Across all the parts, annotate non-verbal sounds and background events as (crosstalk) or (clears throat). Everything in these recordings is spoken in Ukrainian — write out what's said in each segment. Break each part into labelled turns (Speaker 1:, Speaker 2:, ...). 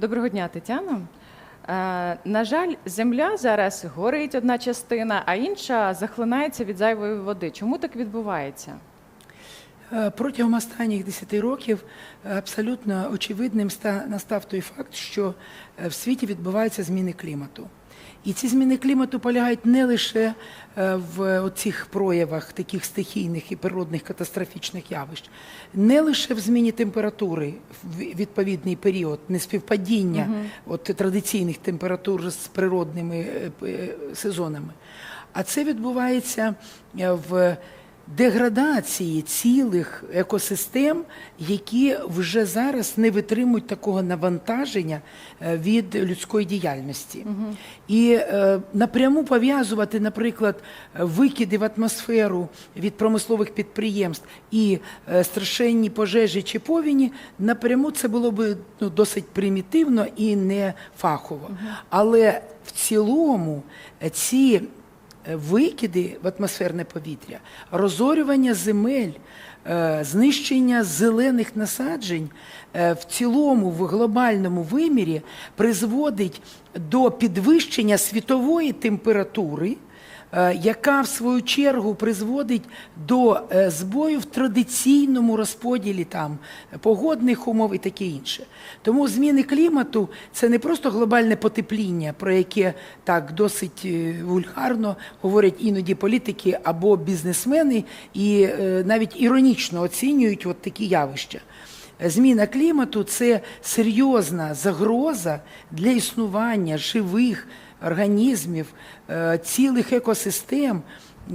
Speaker 1: Доброго дня, Тетяно. Е, на жаль, земля зараз горить одна частина, а інша захлинається від зайвої води. Чому так відбувається?
Speaker 2: Е, Протягом останніх 10 років абсолютно очевидним ста- настав той факт, що е, в світі відбуваються зміни клімату. І ці зміни клімату полягають не лише е, в цих проявах таких стихійних і природних катастрофічних явищ, не лише в зміні температури в відповідний період, неспівпадіння от, традиційних температур з природними е, е, сезонами, а це відбувається в деградації цілих екосистем, які вже зараз не витримують такого навантаження е, від людської діяльності. І е, напряму пов'язувати, наприклад, викиди в атмосферу від промислових підприємств і е, страшенні пожежі чи повіні, напряму це було б ну, досить примітивно і не фахово. Але в цілому ці викиди в атмосферне повітря, розорювання земель, е, знищення зелених насаджень е, в цілому в глобальному вимірі призводить до підвищення світової температури. Е, Яка в свою чергу призводить до е, збою в традиційному розподілі там погодних умов і таке інше. Тому зміни клімату це не просто глобальне потепління, про яке так досить е, вульгарно говорять іноді політики або бізнесмени, і навіть іронічно оцінюють от такі явища. Зміна клімату це серйозна загроза для існування живих організмів, е, цілих екосистем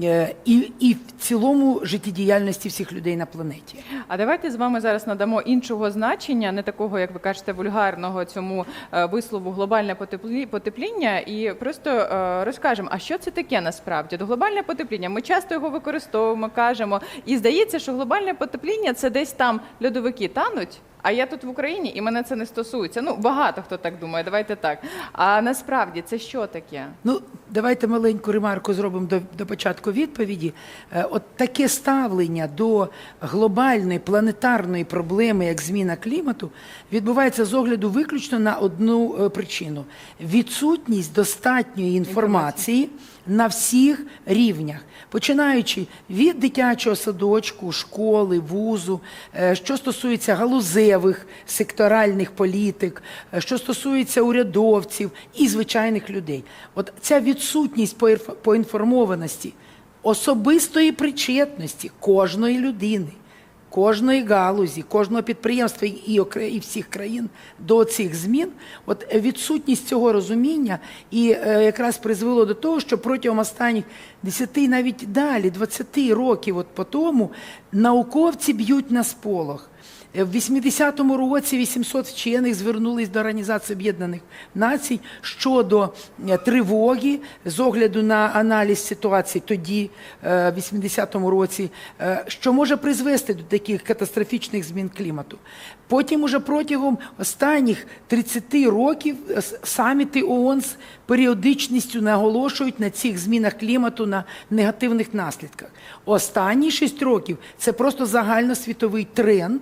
Speaker 2: е, і, і в цілому життєдіяльності всіх людей на планеті.
Speaker 1: А давайте з вами зараз надамо іншого значення, не такого, як ви кажете, вульгарного цьому е, вислову глобальне потеплі- потепління, і просто розкажемо, а що це таке насправді? До глобальне потепління. Ми часто його використовуємо, кажемо, і здається, що глобальне потепління це десь там льодовики тануть. А я тут в Україні, і мене це не стосується. Ну багато хто так думає. Давайте так. А насправді це що таке?
Speaker 2: Ну, давайте маленьку ремарку зробимо до, до початку відповіді. Е, От таке ставлення до глобальної планетарної проблеми, як зміна клімату, відбувається з огляду виключно на одну е, причину: відсутність достатньої інформації на всіх рівнях, починаючи від дитячого садочку, школи, вузу, е, що стосується галузевих секторальних політик, е, що стосується урядовців і звичайних людей. От ця відсутність поінформованості, особистої причетності кожної людини. Кожної галузі, кожного підприємства і, і, всіх країн до цих змін, от відсутність цього розуміння і е, якраз призвело до того, що протягом останніх 10, навіть далі, 20 років, от по тому, науковці б'ють на сполох. Е, В 80-му році 800 вчених звернулись до Організації Об'єднаних Націй щодо е, тривоги з огляду на аналіз ситуації тоді, е, в 80-му році, що може призвести до таких катастрофічних змін клімату. Потім уже протягом останніх 30 років е, саміти ООН з періодичністю наголошують на цих змінах клімату, на негативних наслідках. Останні 6 років це просто загальносвітовий тренд,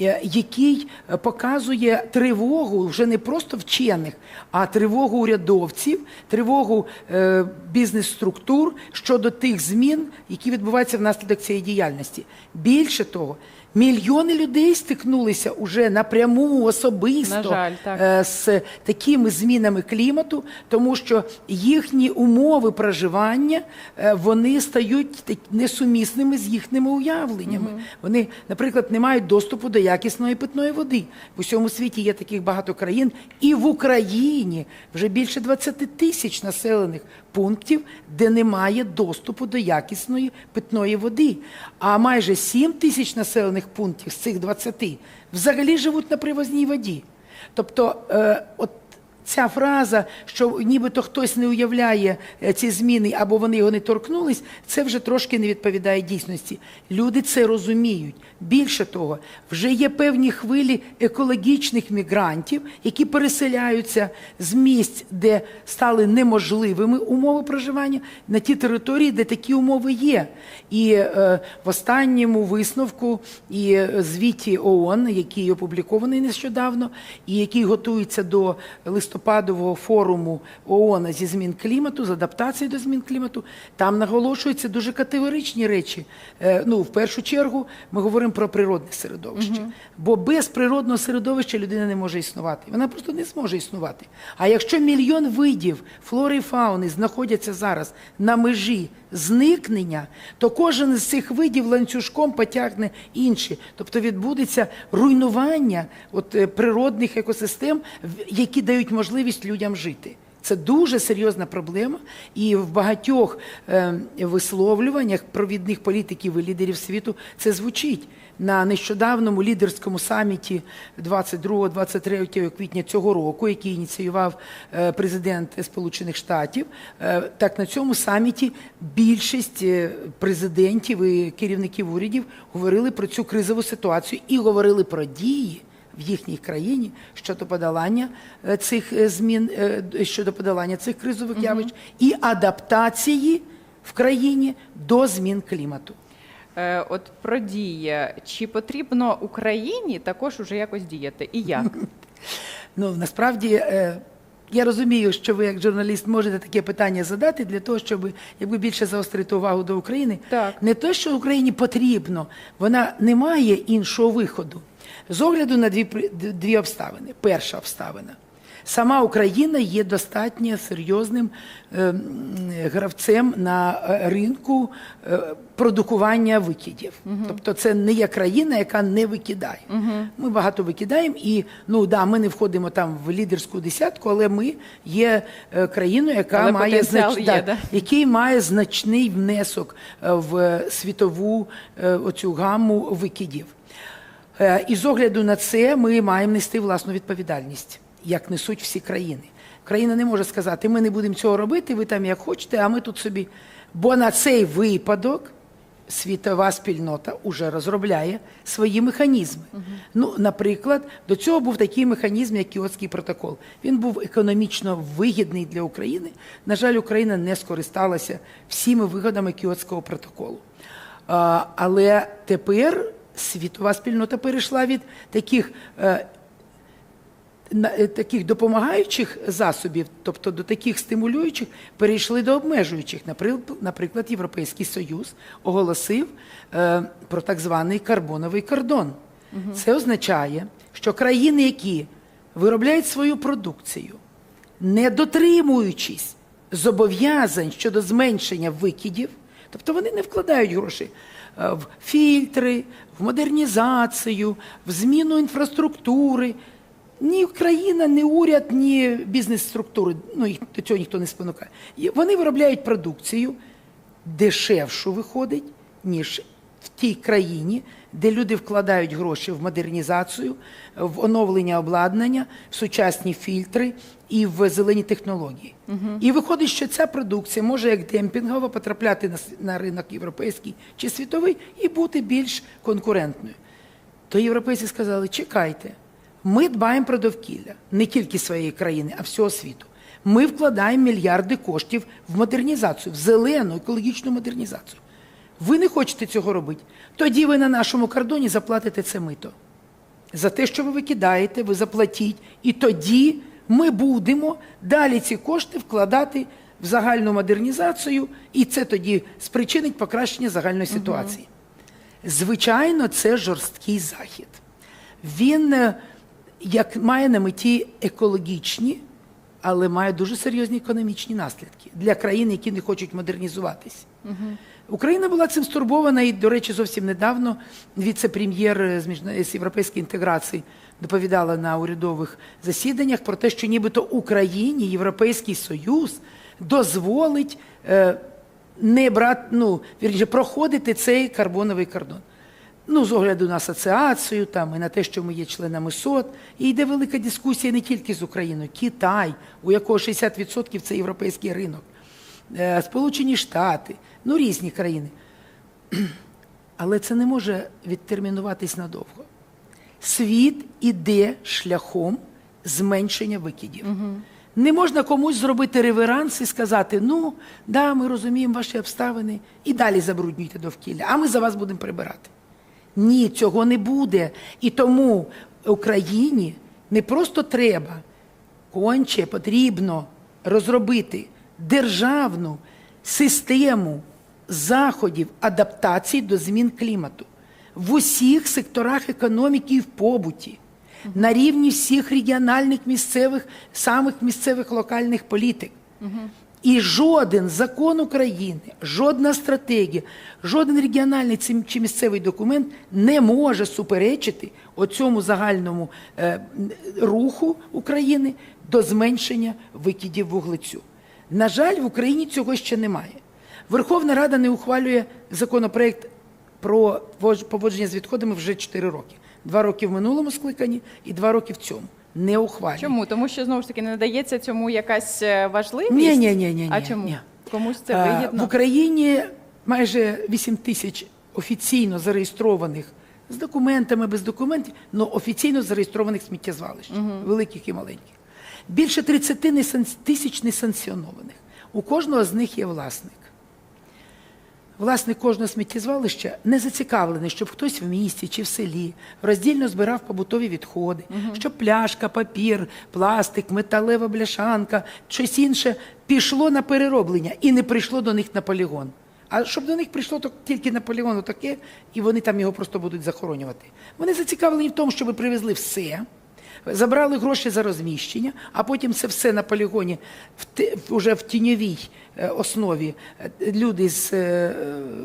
Speaker 2: е, який е, показує тривогу вже не просто вчених, а тривогу урядовців, тривогу бізнес-структур щодо тих змін, які відбуваються внаслідок цієї діяльності. Більше того, мільйони людей стикнулися уже напряму особисто
Speaker 1: На жаль, так.
Speaker 2: е, з такими змінами клімату, тому що їхні умови проживання е, вони стають несумісними з їхніми уявленнями. Вони, наприклад, не мають доступу до якісної питної води. В усьому світі є таких багато країн, і в Україні вже більше 20 тисяч населених пунктів, де немає доступу до якісної питної води. А майже 7 тисяч населених пунктів з цих 20 взагалі живуть на привозній воді. Тобто, е, от Ця фраза, що нібито хтось не уявляє е, ці зміни або вони його не торкнулись, це вже трошки не відповідає дійсності. Люди це розуміють. Більше того, вже є певні хвилі екологічних мігрантів, які переселяються з місць, де стали неможливими умови проживання, на ті території, де такі умови є. І е, в останньому висновку і е, звіті ООН, який опублікований нещодавно, і який готується до листопадового форуму ООН зі змін клімату, з адаптації до змін клімату, там наголошуються дуже категоричні речі. Е, ну, в першу чергу, ми говоримо про природне середовище. Бо без природного середовища людина не може існувати. Вона просто не зможе існувати. А якщо мільйон видів флори і фауни знаходяться зараз на межі зникнення, то кожен з цих видів ланцюжком потягне інші. Тобто відбудеться руйнування от, е, природних екосистем, які дають можливість людям жити. Це дуже серйозна проблема, і в багатьох е, висловлюваннях провідних політиків і лідерів світу це звучить. На нещодавному лідерському саміті 22-23 квітня цього року, який ініціював е, президент Сполучених Штатів, е, так на цьому саміті більшість президентів і керівників урядів говорили про цю кризову ситуацію і говорили про дії в їхній країні щодо подолання е, цих е, змін, е, щодо подолання цих кризових явищ і адаптації в країні до змін клімату.
Speaker 1: От про дії. Чи потрібно Україні також уже якось діяти? І як? (laughs)
Speaker 2: Ну насправді я розумію, що ви як журналіст можете таке питання задати для того, щоб якби більше заострити увагу до України.
Speaker 1: Так.
Speaker 2: Не те, що Україні потрібно, вона не має іншого виходу. З огляду на дві, дві обставини. Перша обставина. Сама Україна є достатньо серйозним е, гравцем на е, ринку е, продукування викидів. Тобто це не є країна, яка не викидає. Ми багато викидаємо, і ну да, ми не входимо там в лідерську десятку, але ми є країною, яка
Speaker 1: Але
Speaker 2: має знач-
Speaker 1: є, да.
Speaker 2: який має значний внесок в світову оцю гамму викидів. Е, І з огляду на це ми маємо нести власну відповідальність, як несуть всі країни. Країна не може сказати, ми не будемо цього робити, ви там як хочете, а ми тут собі. Бо на цей випадок світова спільнота вже розробляє свої механізми. Ну, наприклад, до цього був такий механізм, як Кіотський протокол. Він був економічно вигідний для України. На жаль, Україна не скористалася всіми вигодами Кіотського протоколу. А, Але тепер світова спільнота перейшла від таких, е, е, таких допомагаючих засобів, тобто до таких стимулюючих, перейшли до обмежуючих. Наприклад, Європейський Союз оголосив е, про так званий карбоновий кордон. Це означає, що країни, які виробляють свою продукцію, не дотримуючись зобов'язань щодо зменшення викидів, тобто вони не вкладають гроші в фільтри, в модернізацію, в зміну інфраструктури. Ні країна, ні уряд, ні бізнес-структури, ну їх до цього ніхто не спонукає. Вони виробляють продукцію дешевшу виходить, ніж в тій країні, де люди вкладають гроші в модернізацію, в оновлення обладнання, в сучасні фільтри і в зелені технології. І виходить, що ця продукція може як демпінгово потрапляти на, на ринок європейський чи світовий і бути більш конкурентною. То європейці сказали: чекайте, ми дбаємо про довкілля не тільки своєї країни, а всього світу. Ми вкладаємо мільярди коштів в модернізацію, в зелену екологічну модернізацію. Ви не хочете цього робити. Тоді ви на нашому кордоні заплатите це мито. За те, що ви викидаєте, ви заплатіть, і тоді ми будемо далі ці кошти вкладати в загальну модернізацію, і це тоді спричинить покращення загальної ситуації. Звичайно, це жорсткий захід. Він е, як має на меті екологічні, але має дуже серйозні економічні наслідки для країн, які не хочуть модернізуватись. Україна була цим стурбована, і, до речі, зовсім недавно віце-прем'єр з, європейської інтеграції доповідала на урядових засіданнях про те, що нібито Україні Європейський Союз дозволить е, не брати, ну, вірніше, проходити цей карбоновий кордон. Ну, з огляду на асоціацію, там і на те, що ми є членами СОТ, і йде велика дискусія не тільки з Україною, Китай, у якого 60% це європейський ринок, е, Сполучені Штати, ну різні країни. (clears throat) Але це не може відтермінуватись надовго. Світ іде шляхом зменшення викидів. Не можна комусь зробити реверанс і сказати: ну, да, ми розуміємо ваші обставини, і далі забруднюйте довкілля, а ми за вас будемо прибирати. Ні, цього не буде. І тому Україні не просто треба, конче потрібно розробити державну систему заходів адаптації до змін клімату в усіх секторах економіки і в побуті, на рівні всіх регіональних місцевих, самих місцевих локальних політик. І жоден закон України, жодна стратегія, жоден регіональний чи місцевий документ не може суперечити оцьому загальному е, руху України до зменшення викидів вуглецю. На жаль, в Україні цього ще немає. Верховна Рада не ухвалює законопроект про поводження з відходами вже 4 роки. Два роки в минулому скликанні і два роки в цьому. Не ухвалює.
Speaker 1: Чому? Тому що знову ж таки не надається цьому якась е, важливість?
Speaker 2: Ні, ні, ні, ні,
Speaker 1: А чому?
Speaker 2: ні.
Speaker 1: Комусь це вигідно?
Speaker 2: В Україні майже 8 тисяч офіційно зареєстрованих з документами, без документів, але офіційно зареєстрованих сміттєзвалищ, великих і маленьких. Більше 30 несан- тисяч несанкціонованих. У кожного з них є власник. Власник кожного сміттєзвалища не зацікавлений, щоб хтось в місті чи в селі роздільно збирав побутові відходи, щоб пляшка, папір, пластик, металева бляшанка, щось інше пішло на перероблення і не прийшло до них на полігон. А щоб до них прийшло то тільки на полігон таке, і вони там його просто будуть захоронювати. Вони зацікавлені в тому, щоб привезли все. Забрали гроші за розміщення, а потім це все на полігоні в вже в тіньовій основі е, люди з е,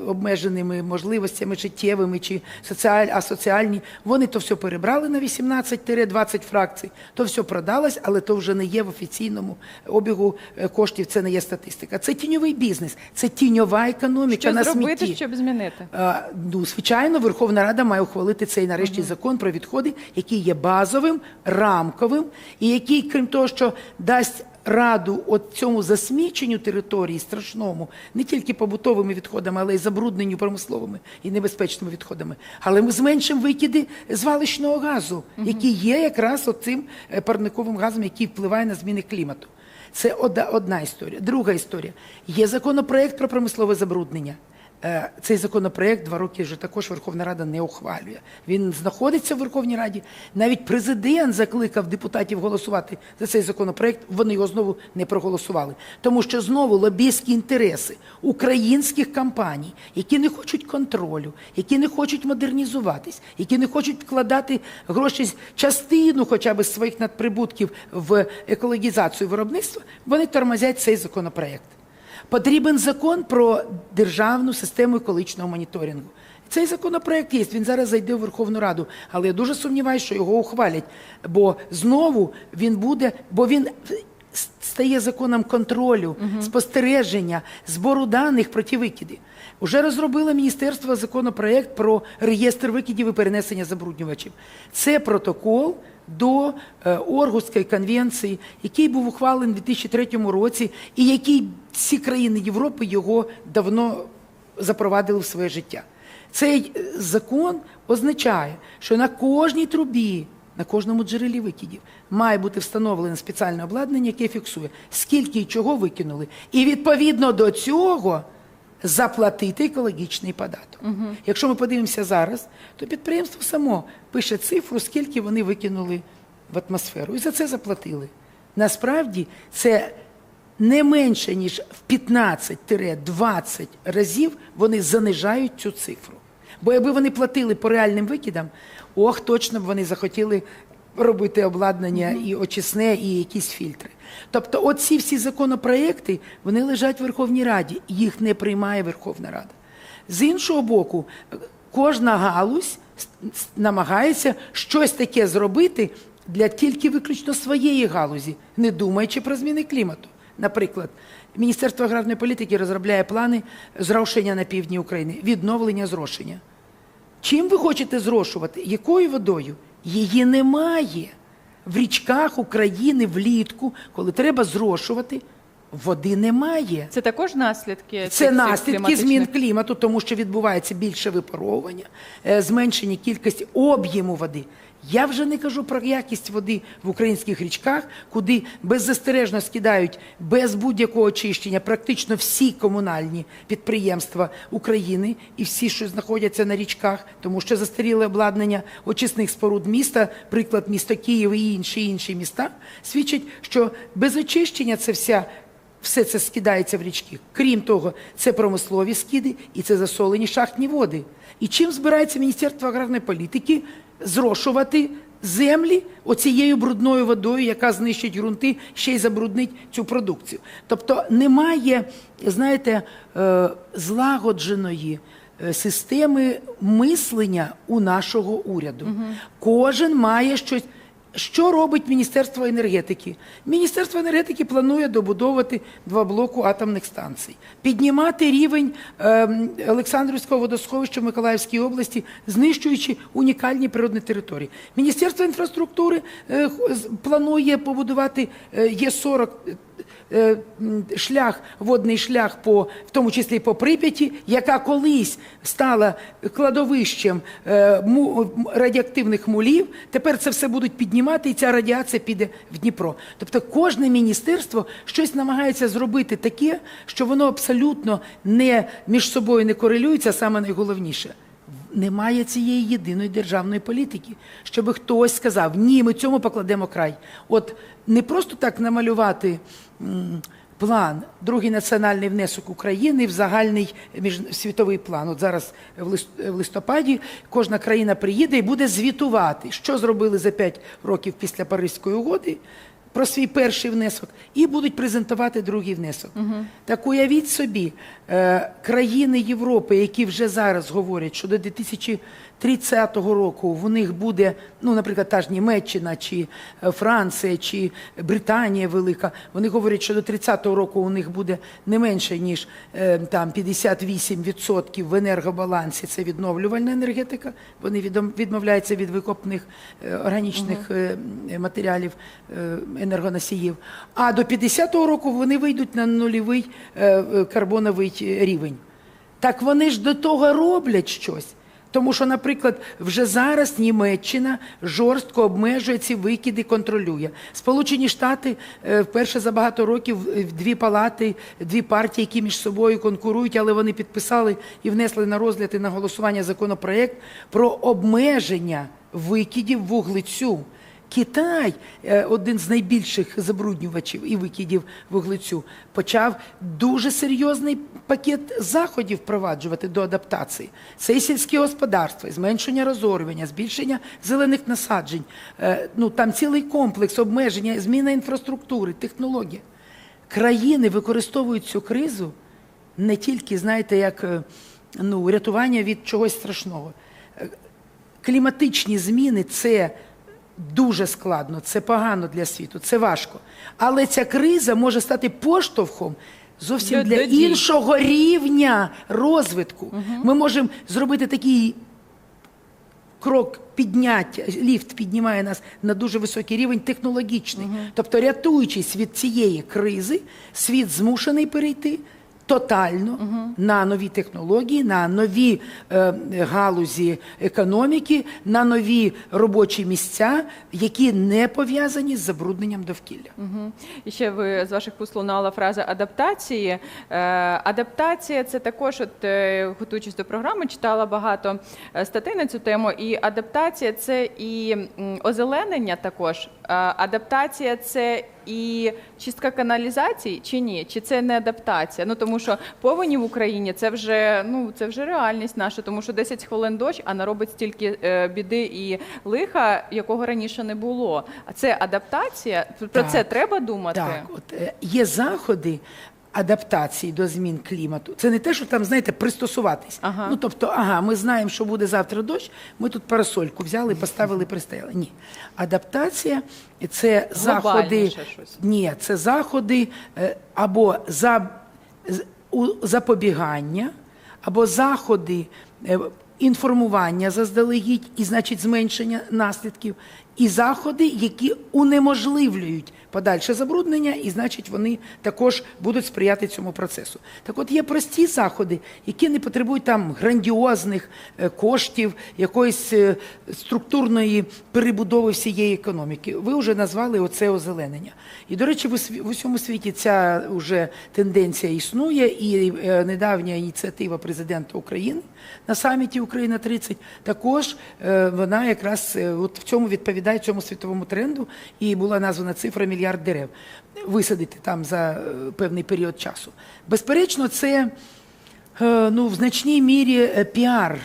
Speaker 2: обмеженими можливостями життєвими чи соціаль, асоціальні, вони то все перебрали на 18-20 фракцій, то все продалось, але то вже не є в офіційному обігу е, коштів, це не є статистика. Це тіньовий бізнес, це тіньова економіка
Speaker 1: Що
Speaker 2: на
Speaker 1: зробити,
Speaker 2: смітті.
Speaker 1: щоб змінити?
Speaker 2: А, Ну, звичайно, Верховна Рада має ухвалити цей нарешті закон про відходи, який є базовим, рамковим, і який, крім того, що дасть раду от цьому засміченню території страшному, не тільки побутовими відходами, але й забрудненню промисловими і небезпечними відходами. Але ми зменшимо викиди звалищного газу, який є якраз оцим парниковим газом, який впливає на зміни клімату. Це одна, одна історія. Друга історія. Є законопроект про промислове забруднення. Е, Цей законопроект два роки вже також Верховна Рада не ухвалює. Він знаходиться в Верховній Раді. Навіть президент закликав депутатів голосувати за цей законопроект. Вони його знову не проголосували. Тому що знову лобійські інтереси українських компаній, які не хочуть контролю, які не хочуть модернізуватись, які не хочуть вкладати гроші частину, хоча б своїх надприбутків в екологізацію виробництва, вони тормозять цей законопроект. Потрібен закон про державну систему екологічного моніторингу. Цей законопроект є, він зараз зайде в Верховну Раду, але я дуже сумніваюся, що його ухвалять, бо знову він буде, бо він стає законом контролю, спостереження, збору даних про ті викиди. Уже розробило міністерство законопроект про реєстр викидів і перенесення забруднювачів. Це протокол до е, Оргуської конвенції, який був ухвалений у 2003 році, і який всі країни Європи його давно запровадили в своє життя. Цей е, закон означає, що на кожній трубі, на кожному джерелі викидів має бути встановлене спеціальне обладнання, яке фіксує, скільки і чого викинули. І відповідно до цього заплатити екологічний податок. Якщо ми подивимося зараз, то підприємство само пише цифру, скільки вони викинули в атмосферу, і за це заплатили. Насправді це не менше, ніж в 15-20 разів вони занижають цю цифру. Бо якби вони платили по реальним викидам, ох, точно б вони захотіли робити обладнання і очисне, і якісь фільтри. Тобто, оці всі законопроекти вони лежать в Верховній Раді, їх не приймає Верховна Рада. З іншого боку, кожна галузь намагається щось таке зробити для тільки виключно своєї галузі, не думаючи про зміни клімату. Наприклад, Міністерство аграрної політики розробляє плани зрошення на півдні України, відновлення зрошення. Чим ви хочете зрошувати? Якою водою? Її немає. В річках України влітку, коли треба зрошувати, води немає.
Speaker 1: Це також наслідки
Speaker 2: Це
Speaker 1: цих
Speaker 2: наслідки змін клімату, тому що відбувається більше випаровування, е, зменшення кількості об'єму води. Я вже не кажу про якість води в українських річках, куди беззастережно скидають без будь-якого очищення практично всі комунальні підприємства України і всі, що знаходяться на річках, тому що застаріле обладнання очисних споруд міста, приклад міста Київ і інші інші міста, свідчить, що без очищення це вся все це скидається в річки. Крім того, це промислові скиди і це засолені шахтні води. І чим збирається Міністерство аграрної політики зрошувати землі оцією брудною водою, яка знищить ґрунти, ще й забруднить цю продукцію. Тобто немає, знаєте, е, злагодженої е, системи мислення у нашого уряду. Кожен має щось. Що робить Міністерство енергетики? Міністерство енергетики планує добудовувати два блоку атомних станцій, піднімати рівень ем, Олександрівського водосховища в Миколаївській області, знищуючи унікальні природні території. Міністерство інфраструктури е, планує побудувати е, Є-40 е, м, шлях, водний шлях по в тому числі по Прип'яті, яка колись стала кладовищем е, радіоактивних мулів. Тепер це все будуть піднімати, і ця радіація піде в Дніпро. Тобто кожне міністерство щось намагається зробити таке, що воно абсолютно не між собою не корелюється, саме найголовніше. Немає цієї єдиної державної політики, щоб хтось сказав, ні, ми цьому покладемо край. От не просто так намалювати план, другий національний внесок України в загальний світовий план. От зараз в лист- в листопаді кожна країна приїде і буде звітувати, що зробили за 5 років після Паризької угоди. Про свій перший внесок і будуть презентувати другий внесок. Так уявіть собі, е, країни Європи, які вже зараз говорять, що до 2030 року в них буде, ну, наприклад, та ж Німеччина, чи е, Франція, чи Британія Велика, вони говорять, що до 30-го року у них буде не менше, ніж е, там 58% в енергобалансі. Це відновлювальна енергетика. Вони відмовляються від викопних е, органічних е, матеріалів енергоносіїв. А до 50-го року вони вийдуть на нульовий карбоновий рівень. Так вони ж до того роблять щось. Тому що, наприклад, вже зараз Німеччина жорстко обмежує ці викиди, контролює. Сполучені Штати е, вперше за багато років е, дві палати, дві партії, які між собою конкурують, але вони підписали і внесли на розгляд і на голосування законопроект про обмеження викидів вуглецю. Китай, е, один з найбільших забруднювачів і викидів вуглецю, почав дуже серйозний пакет заходів впроваджувати до адаптації. Це і сільське господарство, і зменшення розорювання, збільшення зелених насаджень. Е, Ну там цілий комплекс обмеження, зміна інфраструктури, технології. Країни використовують цю кризу не тільки, знаєте, як е, ну, рятування від чогось страшного. Кліматичні зміни це дуже складно, це погано для світу, це важко. Але ця криза може стати поштовхом зовсім для іншого рівня розвитку. Ми можемо зробити такий крок підняття, ліфт піднімає нас на дуже високий рівень технологічний. Тобто, рятуючись від цієї кризи, світ змушений перейти тотально на нові технології, на нові е, галузі економіки, на нові робочі місця, які не пов'язані з забрудненням довкілля.
Speaker 1: Мгм. І ще ви з ваших вуст лунала фраза адаптації. Е, адаптація це також, от е, готуючись до програми, читала багато е, статей на цю тему. І адаптація це і озеленення також. Е, адаптація це і чистка каналізацій чи ні? Чи це не адаптація? Ну тому що повені в Україні це вже ну це вже реальність наша, тому що 10 хвилин дощ, а наробить стільки е, біди і лиха, якого раніше не було. А це адаптація. Про
Speaker 2: Так.
Speaker 1: це треба думати.
Speaker 2: Так, от е, є заходи. Адаптації до змін клімату. Це не те, що там, знаєте, пристосуватись.
Speaker 1: Ага.
Speaker 2: Ну тобто, ага, ми знаємо, що буде завтра дощ, ми тут парасольку взяли, поставили, пристояли. Ні. Адаптація це заходи.
Speaker 1: Щось.
Speaker 2: Ні, це заходи е, або за, запобігання, або заходи е, інформування заздалегідь і, значить, зменшення наслідків, і заходи, які унеможливлюють подальше забруднення, і, значить, вони також будуть сприяти цьому процесу. Так от є прості заходи, які не потребують там грандіозних е, коштів, якоїсь е, структурної перебудови всієї економіки. Ви вже назвали оце озеленення. І, до речі, в усьому світі ця вже тенденція існує, і е, недавня ініціатива президента України на саміті Україна 30 також вона якраз от в цьому відповідає цьому світовому тренду, і була названа цифра мільярд дерев висадити там за е, певний період часу. Безперечно, це. Е, Ну, в значній мірі е, піар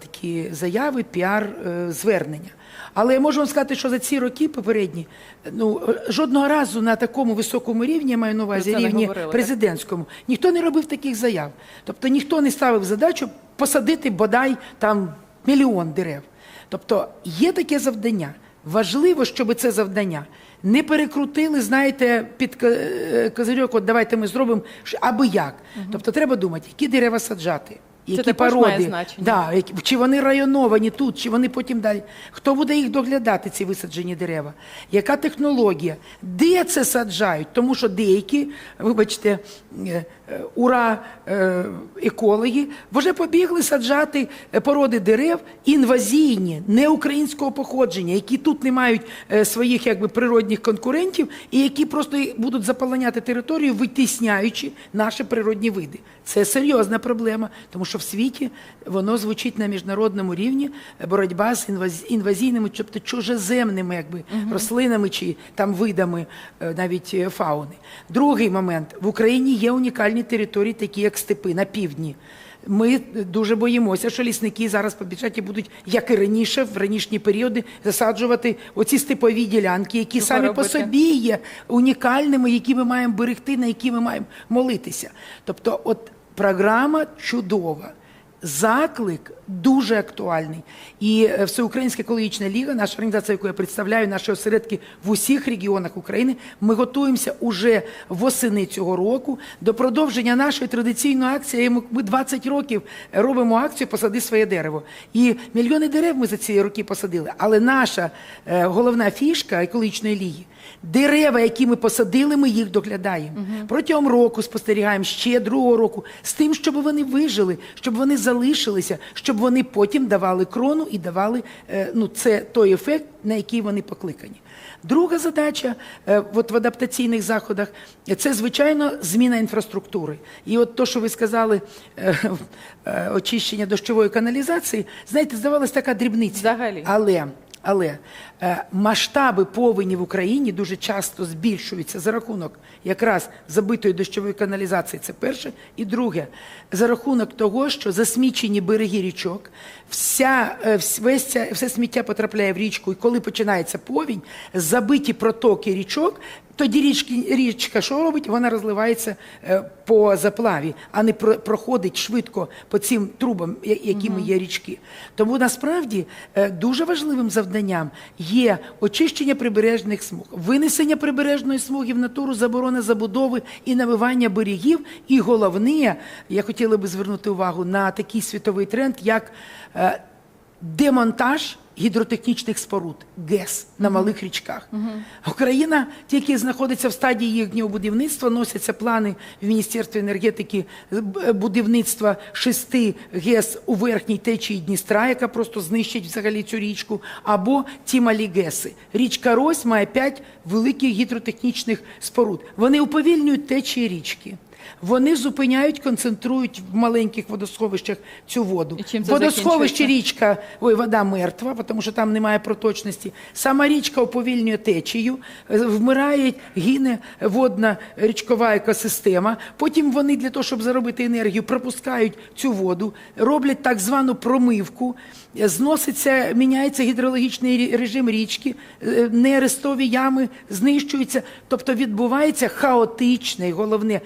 Speaker 2: такі заяви, піар е, звернення. Але я можу вам сказати, що за ці роки попередні ну жодного разу на такому високому рівні, я маю на увазі рівні
Speaker 1: говорили, так?
Speaker 2: президентському, ніхто не робив таких заяв. Тобто ніхто не ставив задачу посадити бодай там мільйон дерев. Тобто є таке завдання. Важливо, щоб це завдання не перекрутили, знаєте, під е, козирьок, от давайте ми зробимо аби як. Тобто треба думати, які дерева саджати. Які
Speaker 1: також
Speaker 2: породи,
Speaker 1: має значення.
Speaker 2: Да, які- чи вони районовані тут, чи вони потім далі. Хто буде їх доглядати, ці висаджені дерева? Яка технологія? Де це саджають? Тому що деякі, вибачте, е, е, ура е, екологи, вже побігли саджати е, породи дерев інвазійні, не українського походження, які тут не мають е, своїх якби природних конкурентів, і які просто будуть заполоняти територію, витісняючи наші природні види. Це серйозна проблема, тому що в світі воно звучить на міжнародному рівні е, боротьба з інвазійними, тобто чужеземними якби, рослинами чи там видами е, навіть е, фауни. Другий момент в Україні є унікальні території, такі як степи на півдні. Ми дуже боїмося, що лісники зараз по бюджеті будуть, як і раніше, в ранішні періоди, засаджувати оці степові ділянки, які
Speaker 1: Чого
Speaker 2: самі по собі є унікальними, які ми маємо берегти, на які ми маємо молитися. Тобто, от програма чудова. Заклик дуже актуальний. І е, Всеукраїнська екологічна ліга, наша організація, яку я представляю, наші осередки в усіх регіонах України, ми готуємося уже восени цього року до продовження нашої традиційної акції. Ми ми 20 років робимо акцію Посади своє дерево. І мільйони дерев ми за ці роки посадили. Але наша е, головна фішка екологічної ліги. Дерева, які ми посадили, ми їх доглядаємо. Протягом року спостерігаємо ще другого року з тим, щоб вони вижили, щоб вони залишилися, щоб вони потім давали крону і давали е, ну, це той ефект, на який вони покликані. Друга задача е, от в адаптаційних заходах це звичайно зміна інфраструктури. І от то, що ви сказали, е, очищення дощової каналізації, знаєте, здавалось така дрібниця.
Speaker 1: Взагалі.
Speaker 2: Але, але е, масштаби повені в Україні дуже часто збільшуються за рахунок якраз забитої дощової каналізації. Це перше. І друге, за рахунок того, що засмічені береги річок, вся, е, весь ця, все сміття потрапляє в річку, і коли починається повінь, забиті протоки річок. Тоді річки, річка що робить? Вона розливається е, по заплаві, а не про- проходить швидко по цим трубам, якими є річки. Тому насправді е, дуже важливим завданням є очищення прибережних смуг, винесення прибережної смуги в натуру, заборона забудови і навивання берегів. І головне, я хотіла би звернути увагу на такий світовий тренд, як е, демонтаж гідротехнічних споруд ГЕС на малих річках. Україна тільки знаходиться в стадії їхнього будівництва, носяться плани в Міністерстві енергетики е, будівництва шести ГЕС у верхній течії Дністра, яка просто знищить взагалі цю річку, або ті малі ГЕСи. Річка Рось має п'ять великих гідротехнічних споруд. Вони уповільнюють течії річки. Вони зупиняють, концентрують в маленьких водосховищах цю воду.
Speaker 1: І чим це
Speaker 2: Водосховище
Speaker 1: закінчується?
Speaker 2: річка, ой, вода мертва, тому що там немає проточності. Сама річка уповільнює течію, е, вмирає, гине водна річкова екосистема. Потім вони для того, щоб заробити енергію, пропускають цю воду, роблять так звану промивку, е, зноситься, міняється гідрологічний рі- режим річки, е, нерестові ями знищуються. Тобто відбувається хаотичне і головне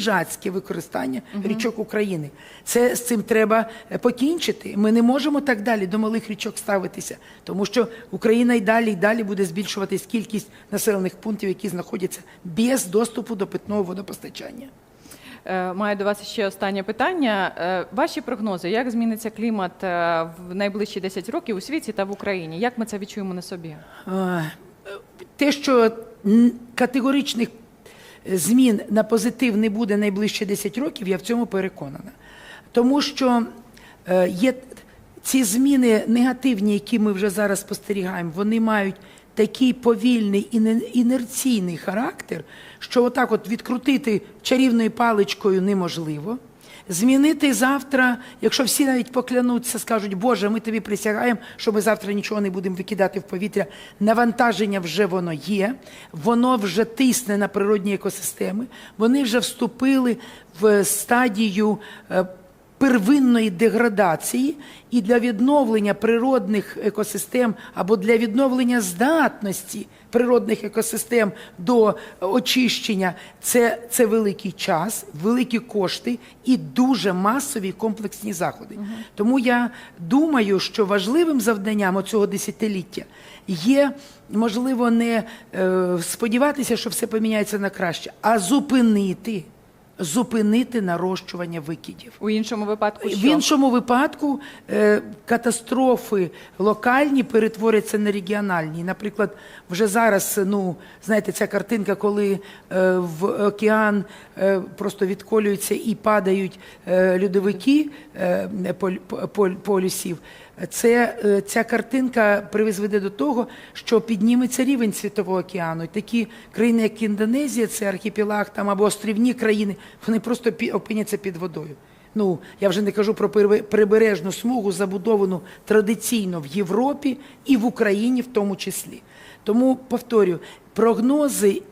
Speaker 2: хижацьке використання річок України. Це з цим треба е, покінчити. Ми не можемо так далі до малих річок ставитися, тому що Україна і далі і далі буде збільшуватись кількість населених пунктів, які знаходяться без доступу до питного водопостачання.
Speaker 1: Е, Маю до вас ще останнє питання. Е, Ваші прогнози, як зміниться клімат в найближчі 10 років у світі та в Україні? Як ми це відчуємо на собі?
Speaker 2: Те, що категоричних змін на позитив не буде найближче 10 років, я в цьому переконана. Тому що е, є ці зміни негативні, які ми вже зараз спостерігаємо, вони мають такий повільний іне- інерційний характер, що отак от відкрутити чарівною паличкою неможливо. Змінити завтра, якщо всі навіть поклянуться, скажуть, Боже, ми тобі присягаємо, що ми завтра нічого не будемо викидати в повітря. Навантаження вже воно є, воно вже тисне на природні екосистеми. Вони вже вступили в стадію е, первинної деградації, і для відновлення природних екосистем або для відновлення здатності природних екосистем до очищення це, це великий час, великі кошти і дуже масові комплексні заходи. Тому я думаю, що важливим завданням цього десятиліття є. Можливо, не е, сподіватися, що все поміняється на краще, а зупинити, зупинити нарощування викидів.
Speaker 1: У іншому випадку
Speaker 2: В іншому випадку е, катастрофи локальні перетворяться на регіональні. Наприклад, вже зараз, ну знаєте, ця картинка, коли е, в океан е, просто відколюються і падають е, льодовики е, поль, поль, полюсів. Це е, ця картинка призведе до того, що підніметься рівень світового океану. І такі країни, як Індонезія, це архіпелаг там або острівні країни, вони просто опиняться під водою. Ну, я вже не кажу про прибе- прибережну смугу, забудовану традиційно в Європі і в Україні в тому числі. Тому повторю, прогнози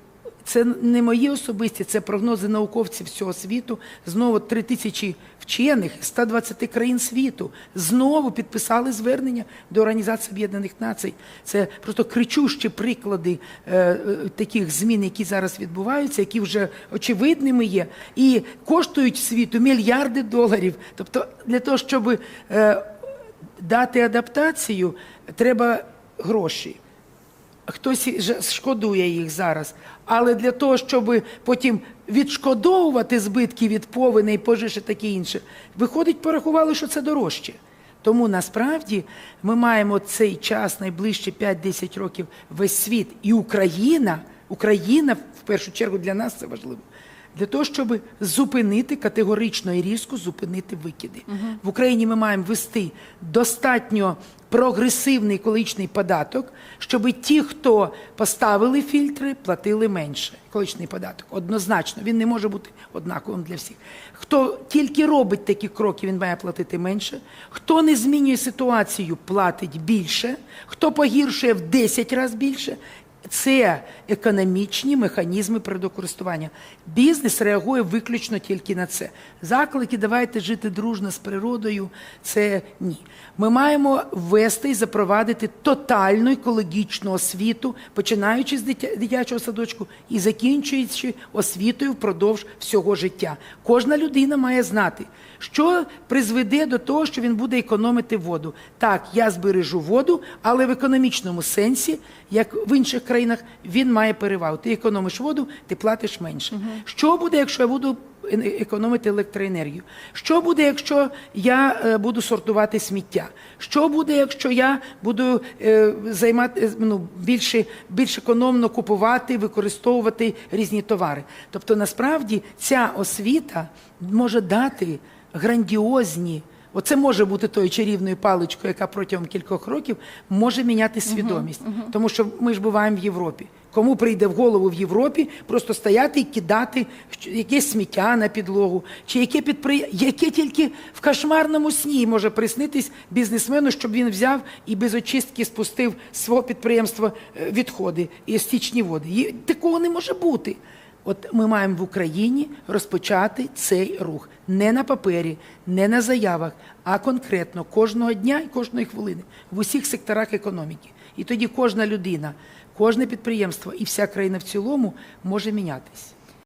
Speaker 2: це не мої особисті, це прогнози науковців всього світу. Знову три тисячі вчених з 120 країн світу знову підписали звернення до Організації Об'єднаних Націй. Це просто кричущі приклади е, е, таких змін, які зараз відбуваються, які вже очевидними є, і коштують світу мільярди доларів. Тобто, для того, щоб е, дати адаптацію, треба гроші. Хтось шкодує їх зараз. Але для того, щоб потім відшкодовувати збитки від повені і пожеж і таке інше, виходить, порахували, що це дорожче. Тому насправді ми маємо цей час найближче 5-10 років весь світ. І Україна, Україна в першу чергу для нас це важливо. Для того, щоб зупинити категорично і різко зупинити викиди. В Україні ми маємо вести достатньо прогресивний екологічний податок, щоб ті, хто поставили фільтри, платили менше. Екологічний податок. Однозначно, він не може бути однаковим для всіх. Хто тільки робить такі кроки, він має платити менше. Хто не змінює ситуацію, платить більше. Хто погіршує в 10 разів більше. Це економічні механізми природокористування. Бізнес реагує виключно тільки на це. Заклики, давайте жити дружно з природою. Це ні. Ми маємо ввести і запровадити тотальну екологічну освіту, починаючи з дитячого садочку і закінчуючи освітою впродовж всього життя. Кожна людина має знати, що призведе до того, що він буде економити воду. Так, я збережу воду, але в економічному сенсі, як в інших країнах, він має перевагу. Ти економиш воду, ти платиш менше. Що буде, якщо я буду економити електроенергію? Що буде, якщо я е, буду сортувати сміття? Що буде, якщо я буду е, займати е, ну, більше, більш економно купувати, використовувати різні товари? Тобто, насправді, ця освіта може дати грандіозні. Оце може бути тою чарівною паличкою, яка протягом кількох років може міняти свідомість. Тому що ми ж буваємо в Європі. Кому прийде в голову в Європі просто стояти і кидати якесь сміття на підлогу, чи яке підпри... яке тільки в кошмарному сні може приснитись бізнесмену, щоб він взяв і без очистки спустив свого підприємства е, відходи і стічні води. Є- Такого не може бути. От ми маємо в Україні розпочати цей рух не на папері, не на заявах, а конкретно кожного дня і кожної хвилини в усіх секторах економіки. І тоді кожна людина, кожне підприємство і вся країна в цілому може мінятись.